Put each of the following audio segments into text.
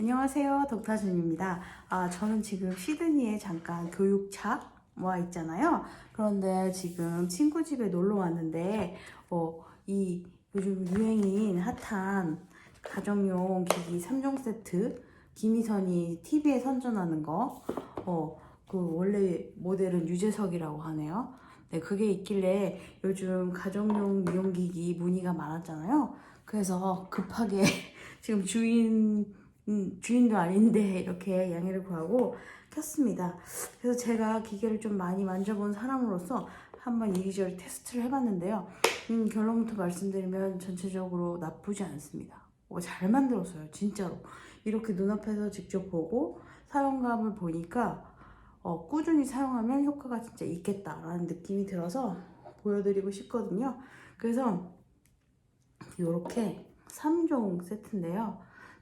안녕하세요. 독타준입니다. 아, 저는 지금 시드니에 잠깐 교육차 와 있잖아요. 그런데 지금 친구 집에 놀러 왔는데, 어, 이 요즘 유행인 핫한 가정용 기기 3종 세트, 김희선이 TV에 선전하는 거, 어, 그 원래 모델은 유재석이라고 하네요. 네, 그게 있길래 요즘 가정용 미용기기 문의가 많았잖아요. 그래서 급하게 지금 주인 음, 주인도 아닌데 이렇게 양해를 구하고 켰습니다. 그래서 제가 기계를 좀 많이 만져본 사람으로서 한번 이리저리 테스트를 해봤는데요. 음, 결론부터 말씀드리면 전체적으로 나쁘지 않습니다. 어, 잘 만들었어요, 진짜로. 이렇게 눈앞에서 직접 보고 사용감을 보니까 어, 꾸준히 사용하면 효과가 진짜 있겠다라는 느낌이 들어서 보여드리고 싶거든요. 그래서 이렇게 3종 세트인데요.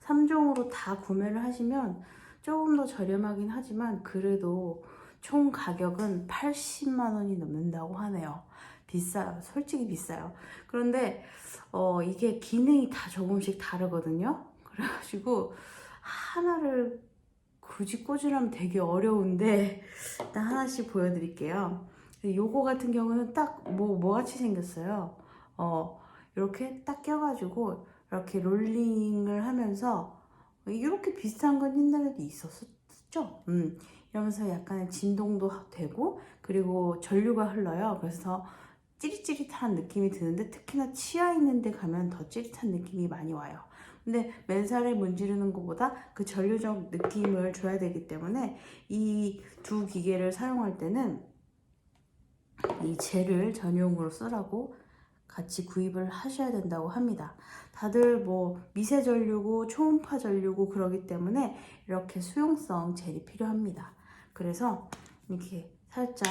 3종으로 다 구매를 하시면 조금 더 저렴하긴 하지만 그래도 총 가격은 80만 원이 넘는다고 하네요. 비싸요. 솔직히 비싸요. 그런데 어, 이게 기능이 다 조금씩 다르거든요. 그래가지고 하나를 굳이 꽂으려면 되게 어려운데 일단 하나씩 보여드릴게요. 요거 같은 경우는 딱 뭐 뭐같이 생겼어요. 어 이렇게 딱 껴가지고 이렇게 롤링을 하면서 이렇게 비슷한 건 옛날에도 있었었죠. 음, 이러면서 약간의 진동도 되고 그리고 전류가 흘러요. 그래서 찌릿찌릿한 느낌이 드는데 특히나 치아 있는 데 가면 더 찌릿한 느낌이 많이 와요. 근데 맨살에 문지르는 것보다 그 전류적 느낌을 줘야 되기 때문에 이 두 기계를 사용할 때는 이 젤을 전용으로 쓰라고 같이 구입을 하셔야 된다고 합니다. 다들 뭐 미세 전류고 초음파 전류고 그러기 때문에 이렇게 수용성 젤이 필요합니다. 그래서 이렇게 살짝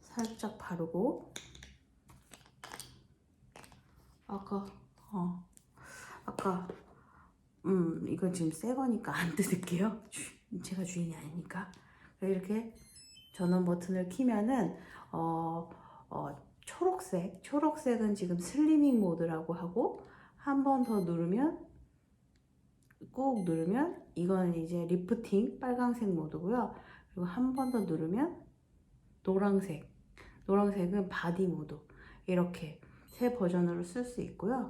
살짝 바르고 아까 어 아까 음 이건 지금 새 거니까 안 뜯을게요. 주- 제가 주인이 아니니까 이렇게 전원 버튼을 키면은 어, 어 초록색 초록색은 지금 슬리밍 모드라고 하고 한 번 더 누르면 꾹 누르면 이건 이제 리프팅 빨강색 모드고요. 그리고 한 번 더 누르면 노란색 노란색은 바디 모드 이렇게 세 버전으로 쓸 수 있고요.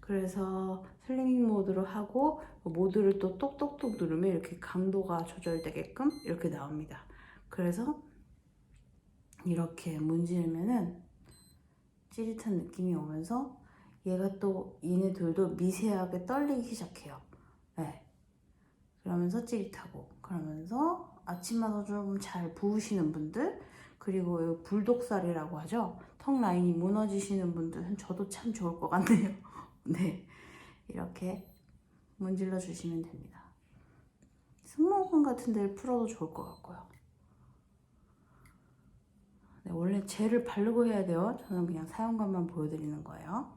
그래서 슬리밍 모드로 하고 모드를 또 똑똑똑 누르면 이렇게 강도가 조절되게끔 이렇게 나옵니다. 그래서 이렇게 문지르면은 찌릿한 느낌이 오면서 얘가 또 얘네들도 미세하게 떨리기 시작해요. 네. 그러면서 찌릿하고 그러면서 아침마다 좀 잘 부으시는 분들 그리고 이 불독살이라고 하죠. 턱 라인이 무너지시는 분들은 저도 참 좋을 것 같네요. 네. 이렇게 문질러 주시면 됩니다. 승모근 같은 데를 풀어도 좋을 것 같고요. 네, 원래 젤을 바르고 해야 돼요. 저는 그냥 사용감만 보여드리는 거예요.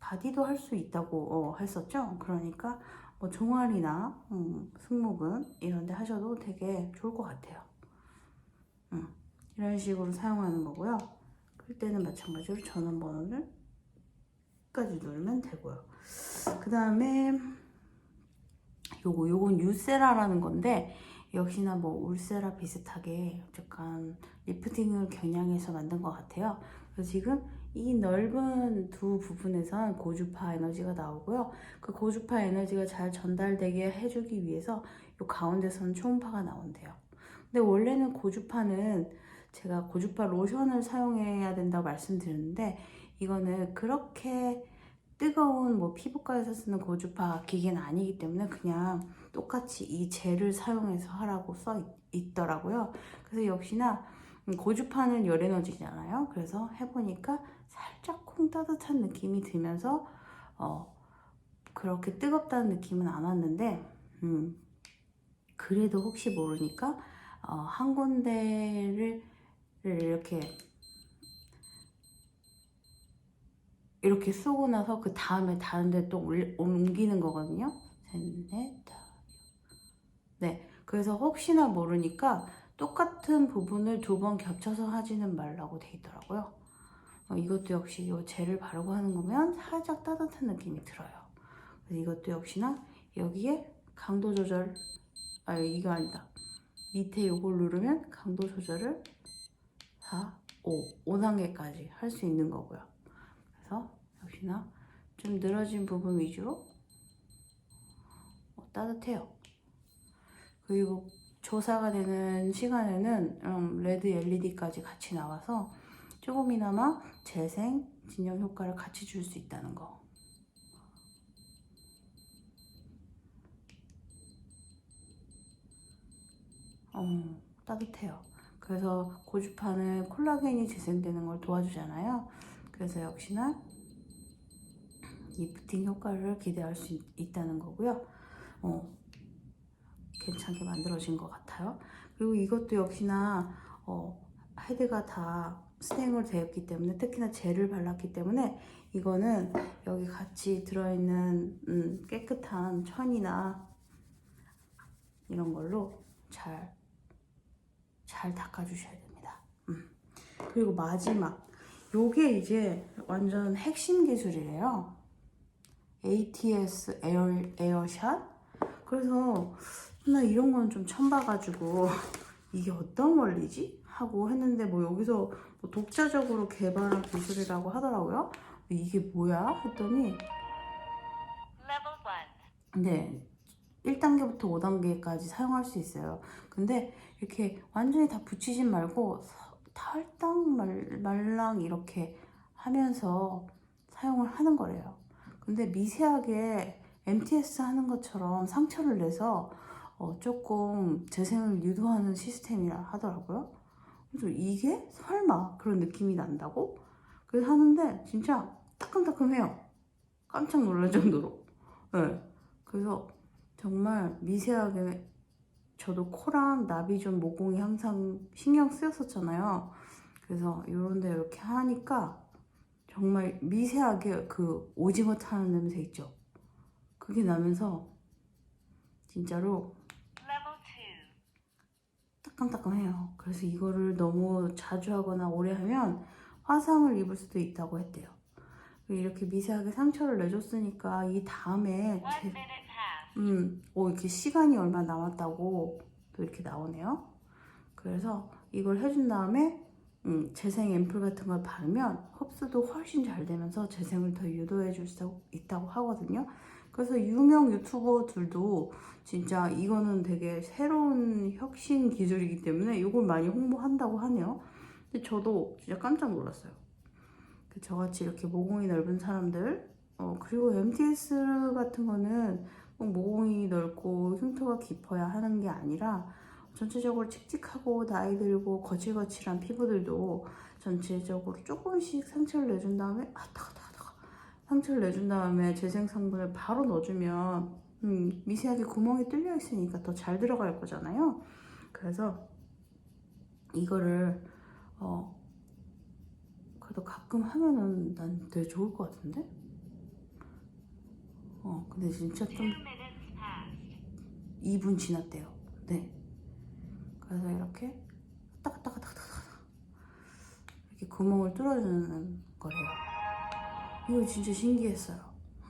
바디도 할 수 있다고 어, 했었죠. 그러니까 뭐 종아리나 음, 승모근 이런 데 하셔도 되게 좋을 것 같아요. 음, 이런 식으로 사용하는 거고요. 끌 때는 마찬가지로 전원번호를 끝까지 누르면 되고요. 그 다음에 요거 요건 유세라라는 건데 역시나 뭐 울세라 비슷하게 약간 리프팅을 겨냥해서 만든 것 같아요. 그래서 지금 이 넓은 두 부분에선 고주파 에너지가 나오고요. 그 고주파 에너지가 잘 전달되게 해주기 위해서 이 가운데선 초음파가 나온대요. 근데 원래는 고주파는 제가 고주파 로션을 사용해야 된다고 말씀드렸는데 이거는 그렇게 뜨거운 뭐 피부과에서 쓰는 고주파 기계는 아니기 때문에 그냥 똑같이 이 젤을 사용해서 하라고 써 있, 있더라고요. 그래서 역시나 음, 고주파는 열 에너지잖아요. 그래서 해보니까 살짝 콩 따뜻한 느낌이 들면서 어 그렇게 뜨겁다는 느낌은 안 왔는데 음 그래도 혹시 모르니까 어, 한 군데를 이렇게 이렇게 쓰고 나서 그 다음에 다른 데 또 옮기는 거거든요. 셋, 넷, 다, 네. 그래서 혹시나 모르니까 똑같은 부분을 두 번 겹쳐서 하지는 말라고 돼 있더라고요. 어, 이것도 역시 이 젤을 바르고 하는 거면 살짝 따뜻한 느낌이 들어요. 이것도 역시나 여기에 강도 조절 아 이거 아니다 밑에 요걸 누르면 강도 조절을 4, 5, 5단계까지 할 수 있는 거고요 그래서 역시나 좀 늘어진 부분 위주로 어, 따뜻해요 그리고 조사가 되는 시간에는 음, 레드 LED까지 같이 나와서 조금이나마 재생, 진영 효과를 같이 줄 수 있다는 거. 어, 따뜻해요. 그래서 고주파는 콜라겐이 재생되는 걸 도와주잖아요. 그래서 역시나 리프팅 효과를 기대할 수 있, 있다는 거고요. 어, 괜찮게 만들어진 것 같아요. 그리고 이것도 역시나 어, 헤드가 다 스탱으로 되었기 때문에 특히나 젤을 발랐기 때문에 이거는 여기 같이 들어있는 음, 깨끗한 천이나 이런 걸로 잘, 잘 닦아주셔야 됩니다. 음. 그리고 마지막 요게 이제 완전 핵심 기술이래요. ATS 에어, 에어샷 그래서 나 이런 건 좀 처음 봐가지고 이게 어떤 원리지? 하고 했는데 뭐 여기서 뭐 독자적으로 개발한 기술이라고 하더라고요. 이게 뭐야? 했더니 Level 1. 네 1단계부터 5단계까지 사용할 수 있어요. 근데 이렇게 완전히 다 붙이진 말고 서- 탈당 말, 말랑 이렇게 하면서 사용을 하는 거래요. 근데 미세하게 MTS 하는 것처럼 상처를 내서 어, 조금 재생을 유도하는 시스템이라 하더라고요. 그래서 이게 설마 그런 느낌이 난다고? 그래서 하는데 진짜 따끔따끔해요. 깜짝 놀랄 정도로. 네. 그래서 정말 미세하게 저도 코랑 나비 좀 모공이 항상 신경 쓰였었잖아요. 그래서 요런데 이렇게 하니까 정말 미세하게 그 오징어 타는 냄새 있죠. 그게 나면서 진짜로 Level 2. 따끔따끔해요. 그래서 이거를 너무 자주 하거나 오래 하면 화상을 입을 수도 있다고 했대요. 이렇게 미세하게 상처를 내줬으니까 이 다음에 1 제. 음, 오, 이렇게 시간이 얼마 남았다고 또 이렇게 나오네요. 그래서 이걸 해준 다음에 음, 재생 앰플 같은 걸 바르면 흡수도 훨씬 잘 되면서 재생을 더 유도해 줄 수 있다고 하거든요. 그래서 유명 유튜버들도 진짜 이거는 되게 새로운 혁신 기술이기 때문에 이걸 많이 홍보한다고 하네요. 근데 저도 진짜 깜짝 놀랐어요. 그 저같이 이렇게 모공이 넓은 사람들, 어, 그리고 MTS 같은 거는 꼭 모공이 넓고 흉터가 깊어야 하는 게 아니라 전체적으로 칙칙하고 나이 들고 거칠거칠한 피부들도 전체적으로 조금씩 상처를 내준 다음에 아 따가 상처를 내준 다음에 재생 성분을 바로 넣어주면 음, 미세하게 구멍이 뚫려 있으니까 더 잘 들어갈 거잖아요. 그래서 이거를 어 그래도 가끔 하면은 난 되게 좋을 것 같은데. 어 근데 진짜 2좀 minutes passed. 2분 지났대요. 네. 그래서 이렇게 따가따가따가따가 이렇게 구멍을 뚫어주는 거래요. 이거 진짜 신기했어요.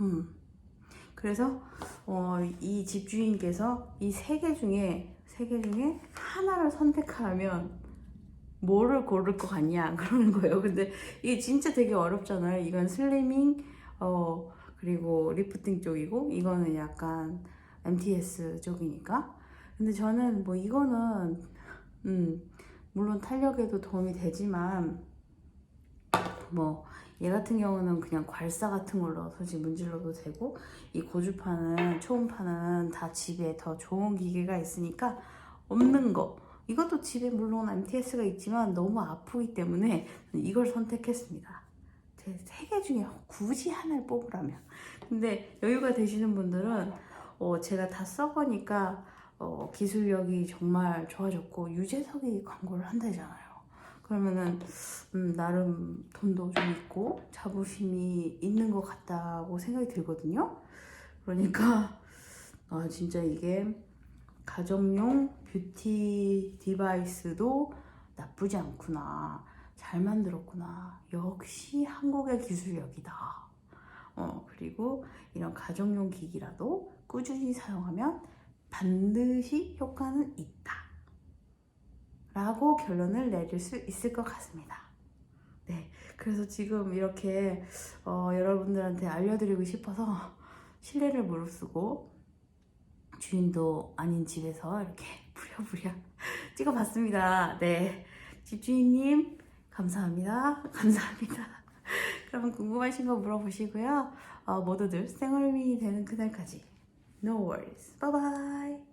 음. 그래서 어, 이 집주인께서 이 세 개 중에 세 개 중에 하나를 선택하면 뭐를 고를 것 같냐 그러는 거예요. 근데 이게 진짜 되게 어렵잖아요. 이건 슬리밍 어 그리고 리프팅 쪽이고 이거는 약간 MTS 쪽이니까. 근데 저는 뭐 이거는 음 물론 탄력에도 도움이 되지만 뭐 얘 같은 경우는 그냥 괄사 같은 걸로 솔직히 문질러도 되고 이 고주파는 초음파는 다 집에 더 좋은 기계가 있으니까 없는 거 이것도 집에 물론 MTS가 있지만 너무 아프기 때문에 이걸 선택했습니다. 제 세 개 중에 굳이 하나를 뽑으라면 근데 여유가 되시는 분들은 어, 제가 다 써보니까 어, 기술력이 정말 좋아졌고 유재석이 광고를 한다잖아요. 그러면은 음, 나름 돈도 좀 있고 자부심이 있는 것 같다고 생각이 들거든요. 그러니까 아 진짜 이게 가정용 뷰티 디바이스도 나쁘지 않구나. 잘 만들었구나. 역시 한국의 기술력이다. 어, 그리고 이런 가정용 기기라도 꾸준히 사용하면 반드시 효과는 있다. 라고 결론을 내릴 수 있을 것 같습니다. 네. 그래서 지금 이렇게 어, 여러분들한테 알려드리고 싶어서 실내를 무릅쓰고 주인도 아닌 집에서 이렇게 부랴부랴 찍어봤습니다. 네. 집주인님, 감사합니다. 감사합니다. 그러면 궁금하신 거 물어보시고요. 어, 모두들 생얼민이 되는 그날까지. No worries. Bye bye.